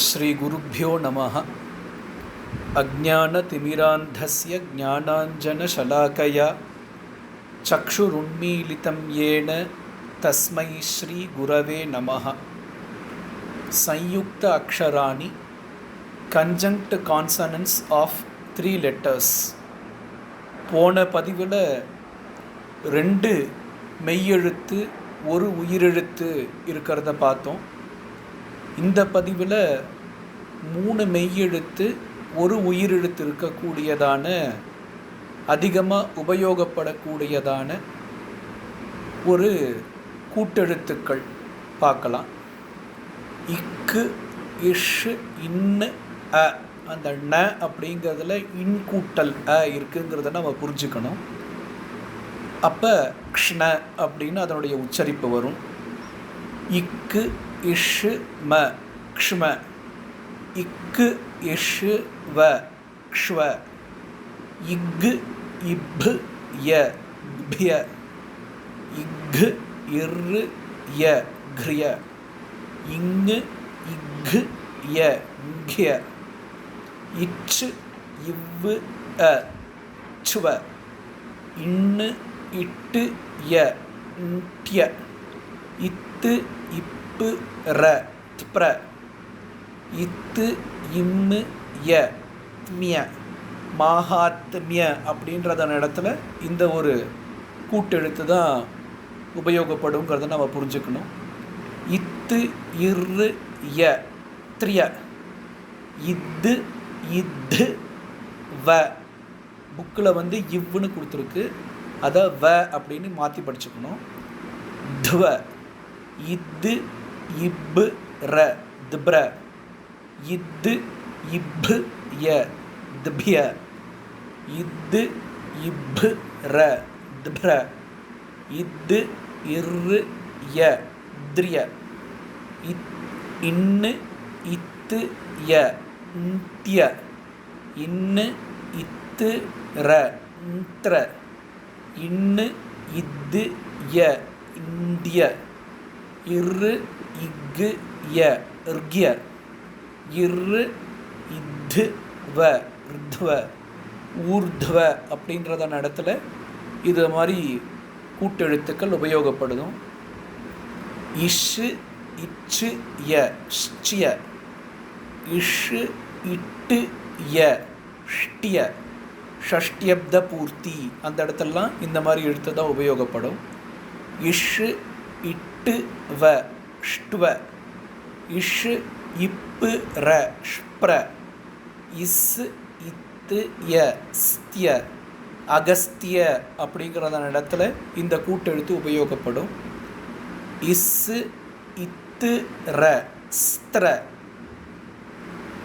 श्रीगुरुभ्यो नमः अज्ञानतिमिरान्धस्य ज्ञानाञ्जनशलाकया चक्षुरुन्मीलितं येन तस्मै श्रीगुरवे नमः संयुक्त अक्षराणि conjunct consonants of three letters போன பதிவில் ரெண்டு மெய்யெழுத்து ஒரு உயிரெழுத்து இருக்கிறத பார்த்தோம் இந்த பதிவில் மூணு மெய்யெழுத்து ஒரு உயிரெழுத்து இருக்கக்கூடியதான அதிகமாக உபயோகப்படக்கூடியதான ஒரு கூட்டெழுத்துக்கள் பார்க்கலாம். இக்கு இஷு இன்னு அ அந்த ந அப்படிங்கிறதுல இன் கூட்டல் அ இருக்குங்கிறத நம்ம புரிஞ்சுக்கணும். அப்போ க்ஷ்ண அப்படின்னு அதனுடைய உச்சரிப்பு வரும். இக்கு இஷு ம க்ஷ்ம. இக்கு இஷு வ க்ஷ்வ. இக்கு இப்பு ய பிய இக்கு இரு ய கிரிய. இங்கு இக்கு ய ங்கிய இச்சு இவ்வு அ சுவ இன்னு இட்டு ய ண்ட்ய இத்து ப்பு ர த்ப்ர. இத்து இம்மு ய மிய மாகாத்மிய அப்படின்றதான இடத்துல இந்த ஒரு கூட்டெழுத்து தான் உபயோகப்படுங்கிறத நம்ம புரிஞ்சுக்கணும். இத்து இரு ய த்ரிய. இத்து இத்து வ. புக்கில் வந்து இவ்வுன்னு கொடுத்துருக்கு. அதை வ அப்படின்னு மாற்றி படிச்சுக்கணும். துவ. இது இப்பு ர திப்ர. இத்து இப்பு ய திப்ய. இத்து இப்பு ர திப்ர. இத்து இரு ய திரிய. இத் இன்னு இத்து ய ண்ட்ய இன்னு இத்து ர ண்த்ர இன்னு இத்து ய இந்திய இரு இக்கு ய ர்க்ய. இரு இத்து வ ருத்வ. ஊர்த்வ அப்படின்றதான இடத்துல இது மாதிரி கூட்டெழுத்துக்கள் உபயோகப்படுதும் இஷு இச்சு ய ஷ்டிய இஷு இட்டு ய ஷ்டிய. ஷஷ்டியப்த பூர்த்தி அந்த இடத்துலலாம் இந்த மாதிரி எழுத்து தான் உபயோகப்படும். இஷு இட்டு வ. ஷ்டுவ. இஷு இப்பு ர ஷ்ப்ர. இஸ் இத்து ய ஸ்திய. அகஸ்திய அப்படிங்கிறதான இடத்துல இந்த கூட்டெழுத்து உபயோகப்படும். இஸ்ஸு இத்து ர ஸ்திர.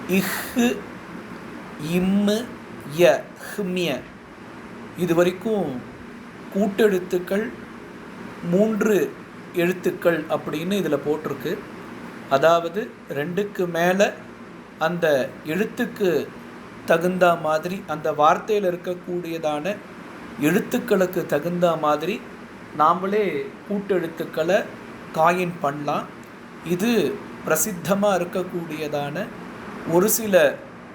இஹு இம்மு ய ஹிம்ய. இது வரைக்கும் கூட்டெழுத்துக்கள் மூன்று எழுத்துக்கள் அப்படின்னு இதில் போட்டிருக்கு. அதாவது ரெண்டுக்கு மேலே அந்த எழுத்துக்கு தகுந்த மாதிரி அந்த வார்த்தையில் இருக்கக்கூடியதான எழுத்துக்களுக்கு தகுந்த மாதிரி நாமளே கூட்டெழுத்துக்களை காயின் பண்ணலாம். இது பிரசித்தமாக இருக்கக்கூடியதான ஒரு சில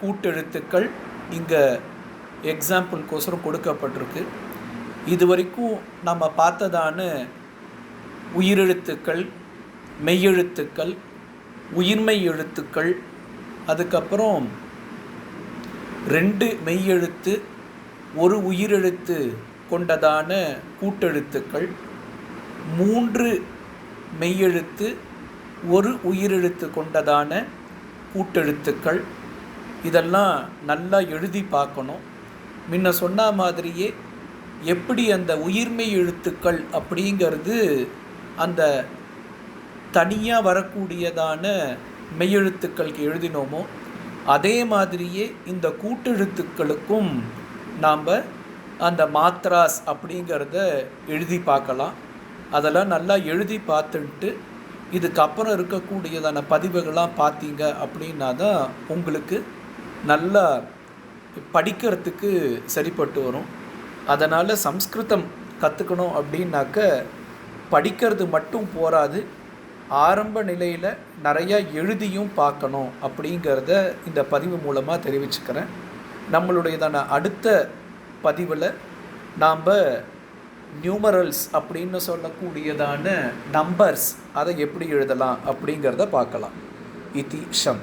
கூட்டெழுத்துக்கள் இங்கே எக்ஸாம்பிள்கோசரம் கொடுக்கப்பட்டிருக்கு. இது வரைக்கும் நம்ம பார்த்ததான உயிரெழுத்துக்கள் மெய்யெழுத்துக்கள் உயிர்மை எழுத்துக்கள் அதுக்கப்புறம் ரெண்டு மெய்யெழுத்து ஒரு உயிரெழுத்து கொண்டதான கூட்டெழுத்துக்கள் மூன்று மெய்யெழுத்து ஒரு உயிரெழுத்து கொண்டதான கூட்டெழுத்துக்கள். இதெல்லாம் நல்லா எழுதி பார்க்கணும். முன்ன சொன்ன மாதிரியே எப்படி அந்த உயிர்மை எழுத்துக்கள் அப்படிங்கிறது அந்த தனியாக வரக்கூடியதான மெய்யெழுத்துக்களுக்கு எழுதினோமோ அதே மாதிரியே இந்த கூட்டெழுத்துக்களுக்கும் நாம் அந்த மாத்ராஸ் அப்படிங்கிறத எழுதி பார்க்கலாம். அதெல்லாம் நல்லா எழுதி பார்த்துட்டு இதுக்கப்புறம் இருக்கக்கூடியதான பதிவுகள்லாம் பார்த்தீங்க அப்படின்னா தான் உங்களுக்கு நல்லா படிக்கிறதுக்கு சரிப்பட்டு வரும். அதனால் சம்ஸ்கிருதம் கற்றுக்கணும் அப்படின்னாக்க படிக்கிறது மட்டும் போராது ஆரம்ப நிலையில் நிறையா எழுதியும் பார்க்கணும் அப்படிங்கிறத இந்த பதிவு மூலமாக தெரிவிச்சுக்கிறேன். நம்மளுடையதான அடுத்த பதிவில் நாம் நியூமரல்ஸ் அப்படின்னு சொல்லக்கூடியதான நம்பர்ஸ் அதை எப்படி எழுதலாம் அப்படிங்கிறத பார்க்கலாம். இதி ஷம்.